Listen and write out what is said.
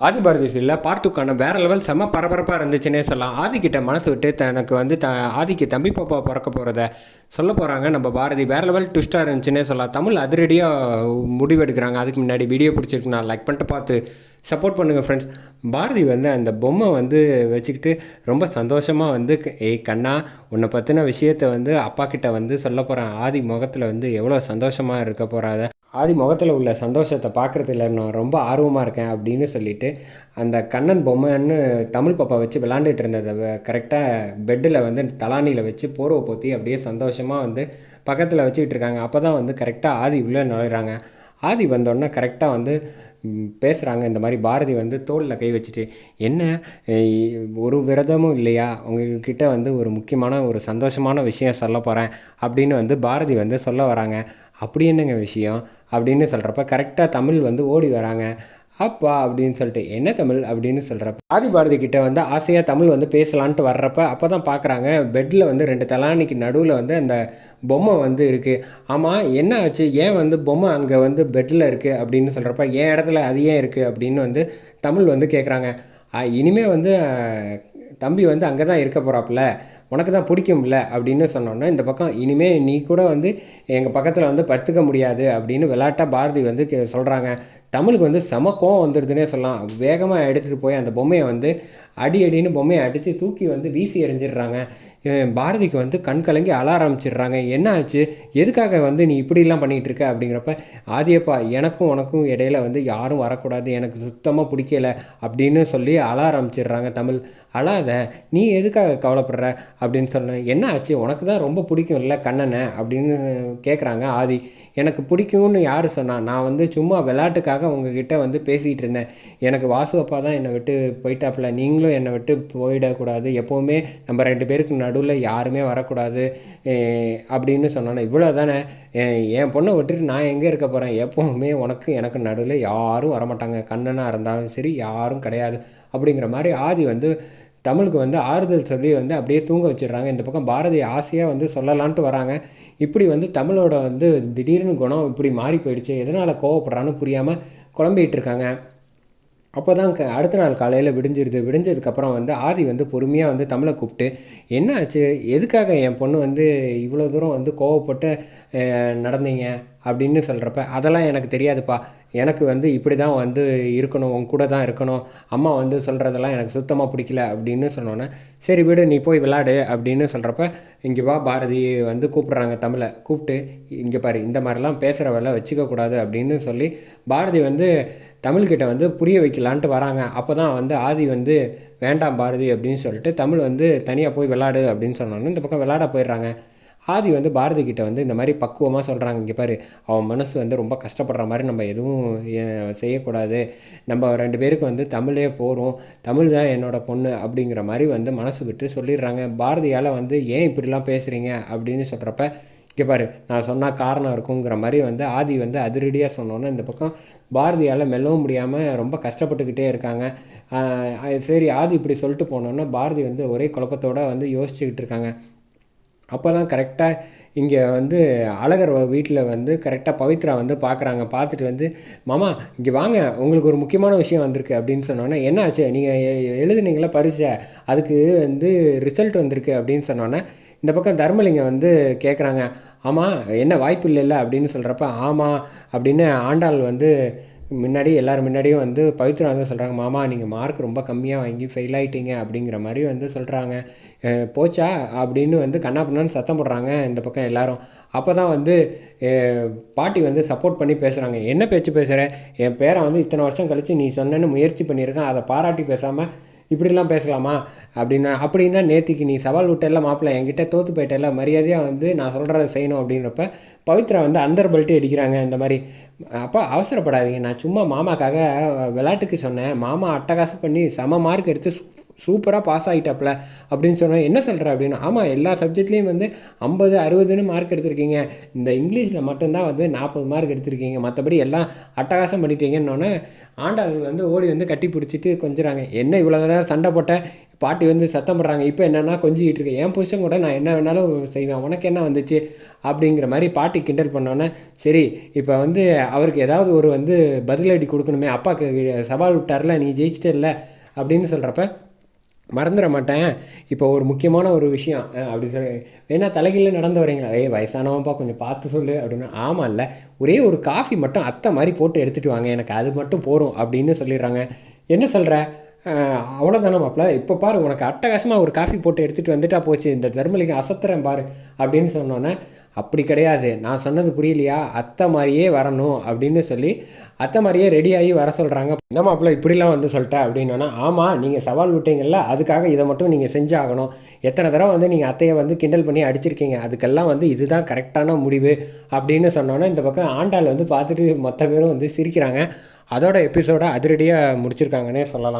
ஆதிபாரதி சீரியலில் பார்ட் டூக்கான வேறு லெவல் செம்ம பரபரப்பாக இருந்துச்சுன்னே சொல்லலாம். ஆதிக்கிட்ட மனசு விட்டு தனக்கு வந்து த ஆதிக்கு தம்பி பாப்பா பிறக்க போகிறத சொல்ல போகிறாங்க நம்ம பாரதி வேறு லெவல் ட்விஸ்ட்டாக இருந்துச்சுன்னே சொல்லலாம். தமிழ் அதிரடியாக முடிவெடுக்கிறாங்க. அதுக்கு முன்னாடி வீடியோ பிடிச்சிருக்கு. நான் லைக் பண்ணிட்டு பார்த்து சப்போர்ட் பண்ணுங்கள் ஃப்ரெண்ட்ஸ் பாரதி வந்து அந்த பொம்மை வந்து வச்சுக்கிட்டு ரொம்ப சந்தோஷமாக வந்து ஏய் கண்ணா உன்னை பற்றின விஷயத்த வந்து அப்பா கிட்ட வந்து சொல்ல போகிறேன் ஆதி முகத்தில் வந்து எவ்வளோ சந்தோஷமாக இருக்க போகிறாத ஆதி முகத்தில் உள்ள சந்தோஷத்தை பார்க்குறதுல நான் ரொம்ப ஆர்வமாக இருக்கேன் அப்படின்னு சொல்லிட்டு அந்த கண்ணன் பொம்மைன்னு தமிழ் பாப்பா வச்சு விளாண்டுட்டு இருந்ததை கரெக்டாக பெட்டில் வந்து தலானியில் வச்சு போர்வை போற்றி அப்படியே சந்தோஷமாக வந்து பக்கத்தில் வச்சுக்கிட்டு இருக்காங்க. அப்போ தான் வந்து கரெக்டாக ஆதி உள்ளே நுழையிறாங்க ஆதி வந்தோடனே கரெக்டாக வந்து பேசுகிறாங்க இந்த மாதிரி பாரதி வந்து தோளில் கை வச்சுட்டு என்ன ஒரு விரதமும் இல்லையா? உங்ககிட்ட வந்து ஒரு முக்கியமான ஒரு சந்தோஷமான விஷயம் சொல்ல போகிறேன் அப்படின்னு வந்து பாரதி வந்து சொல்ல வராங்க. அப்படி என்னங்க விஷயம்? அப்படின்னு சொல்கிறப்ப கரெக்டாக தமிழ் வந்து ஓடி வராங்க. அப்பா அப்படின்னு சொல்லிட்டு என்ன தமிழ்? அப்படின்னு சொல்கிறப்ப ஆதி பாரதி கிட்ட வந்து ஆசையாக தமிழ் வந்து பேசலான்ட்டு வர்றப்ப அப்போ தான் பார்க்குறாங்க பெட்டில் வந்து ரெண்டு தலானிக்கு நடுவில் வந்து அந்த பொம்மை வந்து இருக்குது ஆமாம் என்ன ஆச்சு? ஏன் வந்து பொம்மை அங்கே வந்து பெட்டில் இருக்குது அப்படின்னு சொல்கிறப்ப என் இடத்துல அது ஏன் இருக்குது அப்படின்னு வந்து தமிழ் வந்து கேட்குறாங்க இனிமேல் வந்து தம்பி வந்து அங்கே தான் இருக்க போகிறாப்புல உனக்கு தான் பிடிக்கும்ல அப்படின்னு சொன்னோன்னா இந்த பக்கம் இனிமே நீ கூட வந்து எங்கள் பக்கத்தில் வந்து படுத்துக்க முடியாது அப்படின்னு விளாட்டாக பாரதி வந்து சொல்கிறாங்க தமிழுக்கு வந்து செம கோவம் வந்துடுதுன்னே சொல்லலாம். வேகமாக எடுத்துகிட்டு போய் அந்த பொம்மையை வந்து அடி அடின்னு பொம்மையை அடித்து தூக்கி வந்து வீசி எறிஞ்சிடுறாங்க. பாரதிக்கு வந்து கண் கலங்கி அழ ஆரம்பிச்சிடுறாங்க. என்ன ஆச்சு? எதுக்காக வந்து நீ இப்படிலாம் பண்ணிகிட்டு இருக்க அப்படிங்கிறப்ப ஆதியப்பா எனக்கும் உனக்கும் இடையில வந்து யாரும் வரக்கூடாது. எனக்கு சுத்தமாக பிடிக்கல. அப்படின்னு சொல்லி அழ ஆரம்பிச்சிடுறாங்க தமிழ். அழாத நீ எதுக்காக கவலைப்படுற? அப்படின்னு சொன்னேன் என்ன ஆச்சு? உனக்கு தான் ரொம்ப பிடிக்கும் இல்லை கண்ணனை? அப்படின்னு கேட்குறாங்க ஆதி. எனக்கு பிடிக்கும்னு யார் சொன்னா? நான் வந்து சும்மா விளையாட்டுக்காக உங்ககிட்ட வந்து பேசிகிட்டு இருந்தேன். எனக்கு வாசு அப்பா தான் என்னை விட்டு போயிட்டாப்புல. நீங்களும் என்னை விட்டு போயிடக்கூடாது. எப்போவுமே நம்ம ரெண்டு பேருக்கு நடுவில் யாருமே வரக்கூடாது அப்படின்னு சொன்னோன்னே இவ்வளோ தானே என் பொண்ணை விட்டுட்டு நான் எங்கே இருக்க போகிறேன் எப்போவுமே உனக்கு எனக்கு நடுவில் யாரும் வரமாட்டாங்க. கண்ணனாக இருந்தாலும் சரி யாரும் கிடையாது. அப்படிங்கிற மாதிரி ஆதி வந்து தமிழுக்கு வந்து ஆறுதல் சொல்லி வந்து அப்படியே தூங்க வச்சிடுறாங்க. இந்த பக்கம் பாரதி ஆசையாக வந்து சொல்லலான்ட்டு வராங்க. இப்படி வந்து தமிழோட வந்து திடீர்னு குணம் இப்படி மாறி போயிடுச்சு. எதனால் கோவப்படுறான்னு புரியாமல் குழம்பிகிட்டு இருக்காங்க. அப்போ தான் க அடுத்த நாள் காலையில் விடிஞ்சிருது. விடிஞ்சதுக்கப்புறம் வந்து ஆதி வந்து பொறுமையாக வந்து தமிழை கூப்பிட்டு என்ன ஆச்சு எதுக்காக என் பொண்ணு வந்து இவ்வளோ தூரம் வந்து கோவப்பட்டு நடந்தீங்க? அப்படின்னு சொல்கிறப்ப அதெல்லாம் எனக்கு தெரியாதுப்பா. எனக்கு வந்து இப்படி தான் வந்து இருக்கணும். உன் கூட தான் இருக்கணும். அம்மா வந்து சொல்கிறதெல்லாம் எனக்கு சுத்தமாக பிடிக்கல. அப்படின்னு சொன்னோன்னே சரி விடு நீ போய் விளாடு அப்படின்னு சொல்கிறப்ப இங்கே வா பாரதி வந்து கூப்பிட்றாங்க தமிழை. கூப்பிட்டு இங்கே பாரு இந்த மாதிரிலாம் பேசுகிற வேலை வச்சுக்கக்கூடாது அப்படின்னு சொல்லி பாரதி வந்து தமிழ்கிட்ட வந்து புரிய வைக்கலான்ட்டு வராங்க. அப்போ தான் வந்து ஆதி வந்து வேண்டாம் பாரதி. அப்படின்னு சொல்லிட்டு தமிழ் வந்து தனியாக போய் விளாடு அப்படின்னு சொன்னோன்னே இந்த பக்கம் விளாட போயிடுறாங்க. ஆதி வந்து பாரதி கிட்ட வந்து இந்த மாதிரி பக்குவமாக சொல்கிறாங்க இங்கே பாரு அவன் மனசு வந்து ரொம்ப கஷ்டப்படுற மாதிரி நம்ம எதுவும் செய்யக்கூடாது. நம்ம ரெண்டு பேருக்கு வந்து தமிழே போகிறோம் தமிழ் தான் என்னோட பொண்ணு அப்படிங்கிற மாதிரி வந்து மனசு விட்டு சொல்லிடுறாங்க. பாரதியால் வந்து ஏன் இப்படிலாம் பேசுகிறீங்க அப்படின்னு சொல்கிறப்ப இங்கே பாரு நான் சொன்னால் காரணம் இருக்குங்கிற மாதிரி வந்து ஆதி வந்து அதிரடியாக சொன்னோன்னே இந்த பக்கம் பாரதியால் மெல்லவும் முடியாமல் ரொம்ப கஷ்டப்பட்டுக்கிட்டே இருக்காங்க. சரி ஆதி இப்படி சொல்லிட்டு போனோன்னே பாரதி வந்து ஒரே குழப்பத்தோடு வந்து யோசிச்சுக்கிட்டு இருக்காங்க. அப்போ தான் கரெக்டாக இங்கே வந்து அழகர் வீட்டில் வந்து கரெக்டாக பவித்ரா வந்து பார்க்குறாங்க பார்த்துட்டு வந்து மாமா இங்கே வாங்க. உங்களுக்கு ஒரு முக்கியமான விஷயம் வந்திருக்கு. அப்படின்னு சொன்னோன்னே என்ன ஆச்சு நீங்கள் எழுதுனீங்களா பரிசை? அதுக்கு வந்து ரிசல்ட் வந்திருக்கு. அப்படின்னு சொன்னோன்னே இந்த பக்கம் தர்மலிங்கம் வந்து கேட்குறாங்க ஆமாம் என்ன வாய்ப்பு இல்லைல்ல? அப்படின்னு சொல்கிறப்ப ஆமாம் அப்படின்னு ஆண்டாள் வந்து முன்னாடி எல்லோரும் முன்னாடியும் வந்து பவித்ரா வந்து சொல்கிறாங்க மாமா நீங்கள் மார்க் ரொம்ப கம்மியாக வாங்கி ஃபெயில் ஆகிட்டீங்க அப்படிங்கிற மாதிரி வந்து சொல்கிறாங்க போச்சா? அப்படின்னு வந்து கண்ணா பண்ணான்னு சத்தம் போடுறாங்க இந்த பக்கம் எல்லோரும். அப்போ தான் வந்து பாட்டி வந்து சப்போர்ட் பண்ணி பேசுகிறாங்க என்ன பேச்சு பேசுகிற என் பேரை வந்து இத்தனை வருஷம் கழித்து நீ சொன்னேன்னு முயற்சி பண்ணியிருக்கேன். அதை பாராட்டி பேசாமல் இப்படிலாம் பேசலாமா? அப்படின்னா அப்படின்னா நேத்திக்கு நீ சவால் விட்டெல்லாம் மாப்பிள்ள என்கிட்ட தோற்று போயிட்டல மரியாதையாக வந்து நான் சொல்கிறத செய்யணும் அப்படின்றப்ப பவித்ரா வந்து அந்தர் பல்ட்டு அடிக்கிறாங்க இந்த மாதிரி. அப்பா அவசரப்படாதீங்க. நான் சும்மா மாமாக்காக விளையாட்டுக்கு சொன்னேன். மாமா அட்டகாசம் பண்ணி செம மார்க் எடுத்து சூப்பராக பாஸ் ஆகிட்டாப்ல அப்படின்னு சொன்னேன். என்ன சொல்கிற அப்படின்னு? ஆமாம் எல்லா சப்ஜெக்ட்லேயும் வந்து ஐம்பது அறுபதுன்னு மார்க் எடுத்திருக்கீங்க. இந்த இங்கிலீஷில் மட்டும்தான் வந்து நாற்பது மார்க் எடுத்திருக்கீங்க. மற்றபடி எல்லாம் அட்டகாசம் பண்ணிட்டீங்கன்னொன்னே ஆண்டாள் வந்து ஓடி வந்து கட்டி பிடிச்சிட்டு கொஞ்சுறாங்க. என்ன இவ்வளோ நேரம் சண்டை போட்ட? பாட்டி வந்து சத்தம் போடுறாங்க இப்போ என்னென்னா கொஞ்சிக்கிட்டு இருக்கேன் என் புருஷன் கூட நான் என்ன வேணாலும் செய்வேன் உனக்கு என்ன வந்துச்சு? அப்படிங்கிற மாதிரி பாட்டி கிண்டல் பண்ணோன்னே சரி இப்போ வந்து அவருக்கு ஏதாவது ஒரு வந்து பதிலடி கொடுக்கணுமே அப்பாவுக்கு சவால் விட்டார்ல நீ ஜெயிச்சிட்டல்ல அப்படின்னு சொல்கிறப்ப மறந்துட மாட்டேன் இப்போ ஒரு முக்கியமான ஒரு விஷயம் அப்படி சொல்லி வேணா தலைகீழ நடந்து வரீங்களா? ஏய் வயசானவன்ப்பா கொஞ்சம் பார்த்து சொல்லு அப்படின்னு ஆமாம் இல்லை ஒரே ஒரு காஃபி மட்டும் அத்தை மாதிரி போட்டு எடுத்துகிட்டு வாங்க எனக்கு அது மட்டும் போதும் அப்படின்னு சொல்லிடுறாங்க. என்ன சொல்கிற அவ்வளோதானே மாப்பிள்ள இப்போ பாரு உனக்கு அட்டகாசமாக ஒரு காஃபி போட்டு எடுத்துகிட்டு வந்துட்டா போச்சு. இந்த தர்மலிங்கம் அசத்துறேன் பாரு அப்படின்னு சொன்னோன்னே அப்படி கிடையாது. நான் சொன்னது புரியலையா? அத்தை மாதிரியே வரணும் அப்படின்னு சொல்லி அத்தை மாதிரியே ரெடியாகி வர சொல்கிறாங்க என்ன மாப்பிள்ள இப்படிலாம் வந்து சொல்லிட்டேன் அப்படின்னா ஆமாம் நீங்கள் சவால் விட்டீங்கல்ல அதுக்காக இதை மட்டும் நீங்கள் செஞ்சாகணும். எத்தனை தடவை வந்து நீங்கள் அத்தையை வந்து கிண்டல் பண்ணி அடிச்சிருக்கீங்க? அதுக்கெல்லாம் வந்து இதுதான் கரெக்டான முடிவு அப்படின்னு சொன்னோன்னே இந்த பக்கம் ஆண்டாள் வந்து பார்த்துட்டு மொத்த பேரும் வந்து சிரிக்கிறாங்க. அதோட எபிசோட அதிரடியாக முடிச்சிருக்காங்கன்னே சொல்லலாம்.